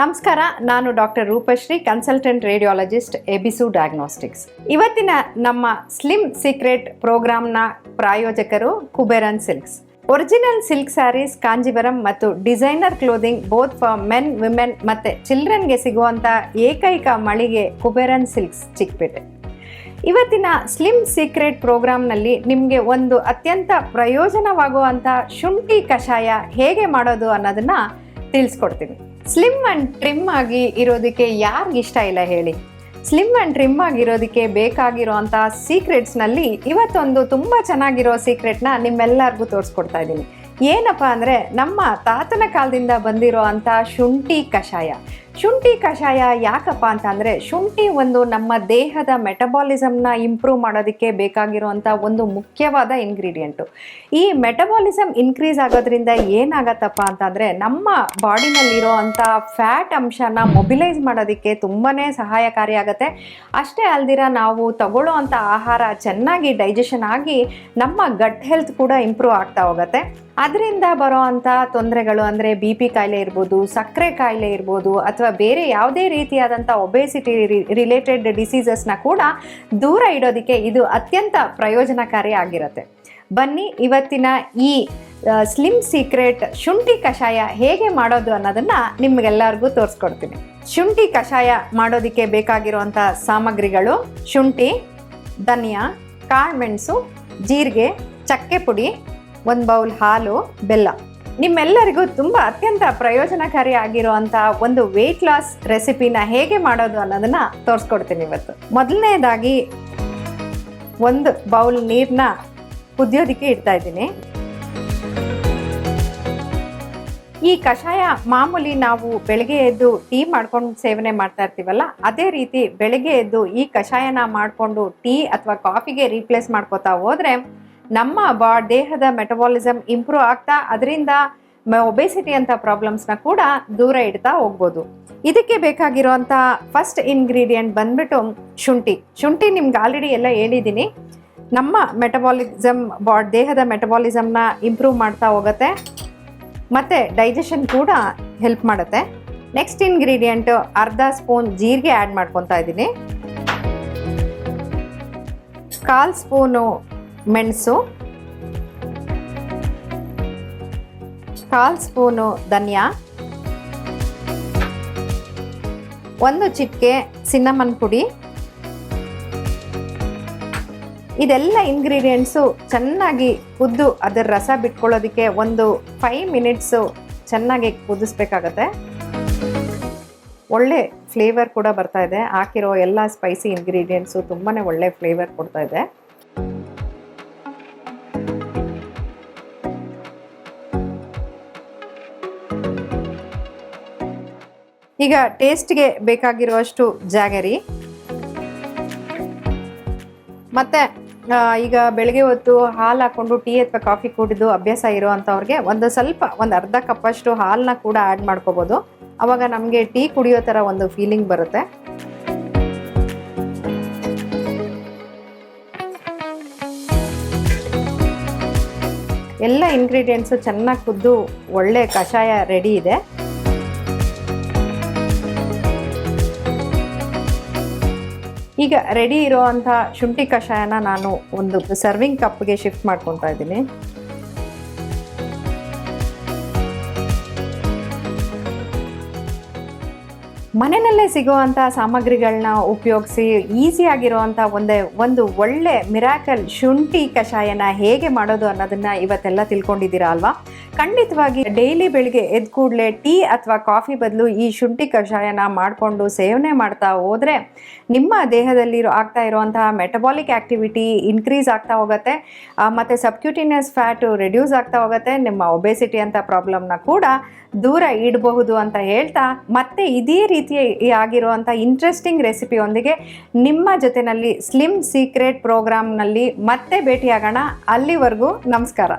ನಮಸ್ಕಾರ, ನಾನು doctor Roopashree consultant radiologist ಎಬಿಸು ಡಯಾಗ್ನೋಸ್ಟಿಕ್ಸ್ ಇವತ್ತಿನ ನಮ್ಮ ಸ್ಲಿಮ್ ಸೀಕ್ರೆಟ್ ಪ್ರೋಗ್ರಾಮ್ನ ಪ್ರಾಯೋಜಕರು Kuberan silks. Original silk saris Kanjivaram ಮತ್ತು designer clothing both for men women ಮತ್ತು ಚಿಲ್ಡ್ರನ್ಗೆ ಸಿಗುವಂಥ ಏಕೈಕ ಮಳಿಗೆ ಕುಬೇರನ್ ಸಿಲ್ಕ್ಸ್ ಚಿಕ್ಕಪೇಟೆ. ಇವತ್ತಿನ ಸ್ಲಿಮ್ ಸೀಕ್ರೆಟ್ ಪ್ರೋಗ್ರಾಮ್ನಲ್ಲಿ ನಿಮಗೆ ಒಂದು ಅತ್ಯಂತ ಪ್ರಯೋಜನವಾಗುವಂಥ ಶುಂಠಿ ಕಷಾಯ ಹೇಗೆ ಮಾಡೋದು ಅನ್ನೋದನ್ನು ತಿಳಿಸ್ಕೊಡ್ತೀನಿ. ಸ್ಲಿಮ್ ಆ್ಯಂಡ್ ಟ್ರಿಮ್ ಆಗಿ ಇರೋದಕ್ಕೆ ಯಾರಿಗೆ ಇಷ್ಟ ಇಲ್ಲ ಹೇಳಿ? ಸ್ಲಿಮ್ ಆ್ಯಂಡ್ ಟ್ರಿಮ್ ಆಗಿರೋದಕ್ಕೆ ಬೇಕಾಗಿರೋಂಥ ಸೀಕ್ರೆಟ್ಸ್ನಲ್ಲಿ ಇವತ್ತೊಂದು ತುಂಬ ಚೆನ್ನಾಗಿರೋ ಸೀಕ್ರೆಟ್ನ ನಿಮ್ಮೆಲ್ಲರಿಗೂ ತೋರಿಸ್ಕೊಡ್ತಾ ಇದ್ದೀನಿ. ಏನಪ್ಪ ಅಂದರೆ ನಮ್ಮ ತಾತನ ಕಾಲದಿಂದ ಬಂದಿರೋ ಅಂಥ ಶುಂಠಿ ಕಷಾಯ. ಶುಂಠಿ ಕಷಾಯ ಯಾಕಪ್ಪ ಅಂತ ಅಂದರೆ ಶುಂಠಿ ಒಂದು ನಮ್ಮ ದೇಹದ ಮೆಟಬಾಲಿಸಮ್ನ ಇಂಪ್ರೂವ್ ಮಾಡೋದಕ್ಕೆ ಬೇಕಾಗಿರುವಂಥ ಒಂದು ಮುಖ್ಯವಾದ ಇಂಗ್ರೀಡಿಯೆಂಟು. ಈ ಮೆಟಬಾಲಿಸಮ್ ಇನ್ಕ್ರೀಸ್ ಆಗೋದ್ರಿಂದ ಏನಾಗತ್ತಪ್ಪ ಅಂತಂದರೆ ನಮ್ಮ ಬಾಡಿನಲ್ಲಿರೋ ಅಂಥ ಫ್ಯಾಟ್ ಅಂಶನ ಮೊಬಿಲೈಸ್ ಮಾಡೋದಕ್ಕೆ ತುಂಬಾ ಸಹಾಯಕಾರಿ ಆಗುತ್ತೆ. ಅಷ್ಟೇ ಅಲ್ದಿರ ನಾವು ತಗೊಳ್ಳೋ ಅಂಥ ಆಹಾರ ಚೆನ್ನಾಗಿ ಡೈಜೆಷನ್ ಆಗಿ ನಮ್ಮ ಗಟ್ ಹೆಲ್ತ್ ಕೂಡ ಇಂಪ್ರೂವ್ ಆಗ್ತಾ ಹೋಗುತ್ತೆ. ಅದರಿಂದ ಬರೋ ಅಂಥ ತೊಂದರೆಗಳು ಅಂದರೆ ಬಿ ಪಿ ಕಾಯಿಲೆ ಇರ್ಬೋದು, ಸಕ್ಕರೆ ಕಾಯಿಲೆ ಇರ್ಬೋದು, ಅಥವಾ ಬೇರೆ ಯಾವುದೇ ರೀತಿಯಾದಂಥ ಒಬೇಸಿಟಿ ರಿಲೇಟೆಡ್ ಡಿಸೀಸಸ್ನ ಕೂಡ ದೂರ ಇಡೋದಕ್ಕೆ ಇದು ಅತ್ಯಂತ ಪ್ರಯೋಜನಕಾರಿ ಆಗಿರುತ್ತೆ. ಬನ್ನಿ ಇವತ್ತಿನ ಈ ಸ್ಲಿಮ್ ಸೀಕ್ರೆಟ್ ಶುಂಠಿ ಕಷಾಯ ಹೇಗೆ ಮಾಡೋದು ಅನ್ನೋದನ್ನು ನಿಮಗೆಲ್ಲರಿಗೂ ತೋರಿಸ್ಕೊಡ್ತೀನಿ. ಶುಂಠಿ ಕಷಾಯ ಮಾಡೋದಕ್ಕೆ ಬೇಕಾಗಿರುವಂಥ ಸಾಮಗ್ರಿಗಳು ಶುಂಠಿ, ಧನಿಯಾ ಕಾಳುಮೆಣಸು ಜೀರಿಗೆ, ಚಕ್ಕೆ ಪುಡಿ ಒಂದು ಬೌಲ್ ಹಾಲು, ಬೆಲ್ಲ. ನಿಮ್ಮೆಲ್ಲರಿಗೂ ತುಂಬ ಅತ್ಯಂತ ಪ್ರಯೋಜನಕಾರಿ ಆಗಿರುವಂಥ ಒಂದು ವೆಯ್ಟ್ ಲಾಸ್ ರೆಸಿಪಿನ ಹೇಗೆ ಮಾಡೋದು ಅನ್ನೋದನ್ನ ತೋರಿಸ್ಕೊಡ್ತೀನಿ ಇವತ್ತು. ಮೊದಲನೇದಾಗಿ ಒಂದು ಬೌಲ್ ನೀರನ್ನ ಕುದಿಯೋದಕ್ಕೆ ಇಡ್ತಾ ಇದ್ದೀನಿ. ಈ ಕಷಾಯ ಮಾಮೂಲಿ ನಾವು ಬೆಳಗ್ಗೆ ಎದ್ದು ಟೀ ಮಾಡ್ಕೊಂಡು ಸೇವನೆ ಮಾಡ್ತಾ ಇರ್ತೀವಲ್ಲ, ಅದೇ ರೀತಿ ಬೆಳಗ್ಗೆ ಎದ್ದು ಈ ಕಷಾಯನ ಮಾಡಿಕೊಂಡು ಟೀ ಅಥವಾ ಕಾಫಿಗೆ ರೀಪ್ಲೇಸ್ ಮಾಡ್ಕೋತಾ ಹೋದ್ರೆ ನಮ್ಮ ಬಾ, ದೇಹದ ಮೆಟಬಾಲಿಸಮ್ ಇಂಪ್ರೂವ್ ಆಗ್ತಾ, ಅದರಿಂದ ಒಬೇಸಿಟಿ ಅಂತ ಪ್ರಾಬ್ಲಮ್ಸ್ನ ಕೂಡ ದೂರ ಇಡ್ತಾ ಹೋಗ್ಬೋದು. ಇದಕ್ಕೆ ಬೇಕಾಗಿರುವಂಥ ಫಸ್ಟ್ ಇಂಗ್ರೀಡಿಯೆಂಟ್ ಬಂದ್ಬಿಟ್ಟು ಶುಂಠಿ. ಶುಂಠಿ ನಿಮ್ಗೆ ಆಲ್ರೆಡಿ ಎಲ್ಲ ಹೇಳಿದ್ದೀನಿ ನಮ್ಮ ಮೆಟಬಾಲಿಸಮ್ ಬಾ, ದೇಹದ ಮೆಟಬಾಲಿಸಮ್ನ ಇಂಪ್ರೂವ್ ಮಾಡ್ತಾ ಹೋಗುತ್ತೆ. ಮತ್ತು ಡೈಜೆಷನ್ ಕೂಡ ಹೆಲ್ಪ್ ಮಾಡುತ್ತೆ. ನೆಕ್ಸ್ಟ್ ಇಂಗ್ರೀಡಿಯೆಂಟ್ ಅರ್ಧ ಸ್ಪೂನ್ ಜೀರಿಗೆ ಆ್ಯಡ್ ಮಾಡ್ಕೊತಾ ಇದ್ದೀನಿ ಕಾಲು ಸ್ಪೂನು ಮೆಣಸು, ಕಾಲ್ ಸ್ಪೂನು ಧನಿಯಾ, ಒಂದು ಚಿಟಿಕೆ ಸಿನ್ನಮನ್ ಪುಡಿ. ಇದೆಲ್ಲ ಇಂಗ್ರೀಡಿಯೆಂಟ್ಸು ಚೆನ್ನಾಗಿ ಕುದ್ದು ಅದರ ರಸ ಬಿಟ್ಕೊಳ್ಳೋದಕ್ಕೆ ಒಂದು ಫೈವ್ ಮಿನಿಟ್ಸು ಚೆನ್ನಾಗಿ ಕುದಿಸ್ಬೇಕಾಗತ್ತೆ. ಒಳ್ಳೆ ಫ್ಲೇವರ್ ಕೂಡ ಬರ್ತಾ ಇದೆ. ಹಾಕಿರೋ ಎಲ್ಲ ಸ್ಪೈಸಿ ಇಂಗ್ರೀಡಿಯೆಂಟ್ಸು ತುಂಬಾ ಒಳ್ಳೆ ಫ್ಲೇವರ್ ಕೊಡ್ತಾ ಇದೆ. ಈಗ ಟೇಸ್ಟ್ಗೆ ಬೇಕಾಗಿರುವಷ್ಟು ಜಾಗರಿ. ಮತ್ತೆ ಈಗ ಬೆಳಗ್ಗೆ ಹೊತ್ತು ಹಾಲು ಹಾಕೊಂಡು ಟೀ ಅಥವಾ ಕಾಫಿ ಕುಡಿದು ಅಭ್ಯಾಸ ಇರೋ ಅಂಥವ್ರಿಗೆ ಒಂದು ಸ್ವಲ್ಪ, ಒಂದು ಅರ್ಧ ಕಪ್ಪಷ್ಟು ಹಾಲನ್ನ ಕೂಡ ಆ್ಯಡ್ ಮಾಡ್ಕೋಬೋದು. ಅವಾಗ ನಮಗೆ ಟೀ ಕುಡಿಯೋ ಥರ ಒಂದು ಫೀಲಿಂಗ್ ಬರುತ್ತೆ. ಎಲ್ಲ ಇಂಗ್ರೀಡಿಯೆಂಟ್ಸು ಚೆನ್ನಾಗಿ ಕುದ್ದು ಒಳ್ಳೆ ಕಷಾಯ ರೆಡಿ ಇದೆ. ಈಗ ರೆಡಿ ಇರೋವಂಥ ಶುಂಠಿ ಕಷಾಯನ ನಾನು ಒಂದು ಸರ್ವಿಂಗ್ ಕಪ್ಗೆ ಶಿಫ್ಟ್ ಮಾಡ್ಕೊತಾ ಇದ್ದೀನಿ. ಮನೆಯಲ್ಲೇ ಸಿಗುವಂಥ ಸಾಮಗ್ರಿಗಳನ್ನ ಉಪಯೋಗಿಸಿ ಈಸಿಯಾಗಿರುವಂಥ ಒಂದೇ ಒಂದು ಒಳ್ಳೆ ಮಿರಾಕಲ್ ಶುಂಠಿ ಕಷಾಯನ ಹೇಗೆ ಮಾಡೋದು ಅನ್ನೋದನ್ನ ಇವತ್ತೆಲ್ಲ ತಿಳ್ಕೊಂಡಿದ್ದೀರಾ ಅಲ್ವಾ? ಖಂಡಿತವಾಗಿ ಡೈಲಿ ಬೆಳಿಗ್ಗೆ ಎದ್ದ ಕೂಡಲೇ ಟೀ ಅಥವಾ ಕಾಫಿ ಬದಲು ಈ ಶುಂಠಿ ಕಷಾಯನ ಮಾಡಿಕೊಂಡು ಸೇವನೆ ಮಾಡ್ತಾ ಹೋದರೆ ನಿಮ್ಮ ದೇಹದಲ್ಲಿ ಆಗ್ತಾ ಇರುವಂತಹ ಮೆಟಬಾಲಿಕ್ ಆ್ಯಕ್ಟಿವಿಟಿ ಇನ್ಕ್ರೀಸ್ ಆಗ್ತಾ ಹೋಗುತ್ತೆ. ಮತ್ತು ಸಬ್ಕ್ಯೂಟಿನಿಯಸ್ ಫ್ಯಾಟು ರೆಡ್ಯೂಸ್ ಆಗ್ತಾ ಹೋಗುತ್ತೆ. ನಿಮ್ಮ ಒಬೆಸಿಟಿ ಅಂತ ಪ್ರಾಬ್ಲಮ್ನ ಕೂಡ ದೂರ ಇಡಬಹುದು ಅಂತ ಹೇಳ್ತಾ, ಮತ್ತೆ ಇದೇ ರೀತಿಯ ಆಗಿರುವಂಥ ಇಂಟ್ರೆಸ್ಟಿಂಗ್ ರೆಸಿಪಿಯೊಂದಿಗೆ ನಿಮ್ಮ ಜೊತೆನಲ್ಲಿ ಸ್ಲಿಮ್ ಸೀಕ್ರೆಟ್ ಪ್ರೋಗ್ರಾಮ್ನಲ್ಲಿ ಮತ್ತೆ ಭೇಟಿಯಾಗೋಣ. ಅಲ್ಲಿವರೆಗೂ ನಮಸ್ಕಾರ.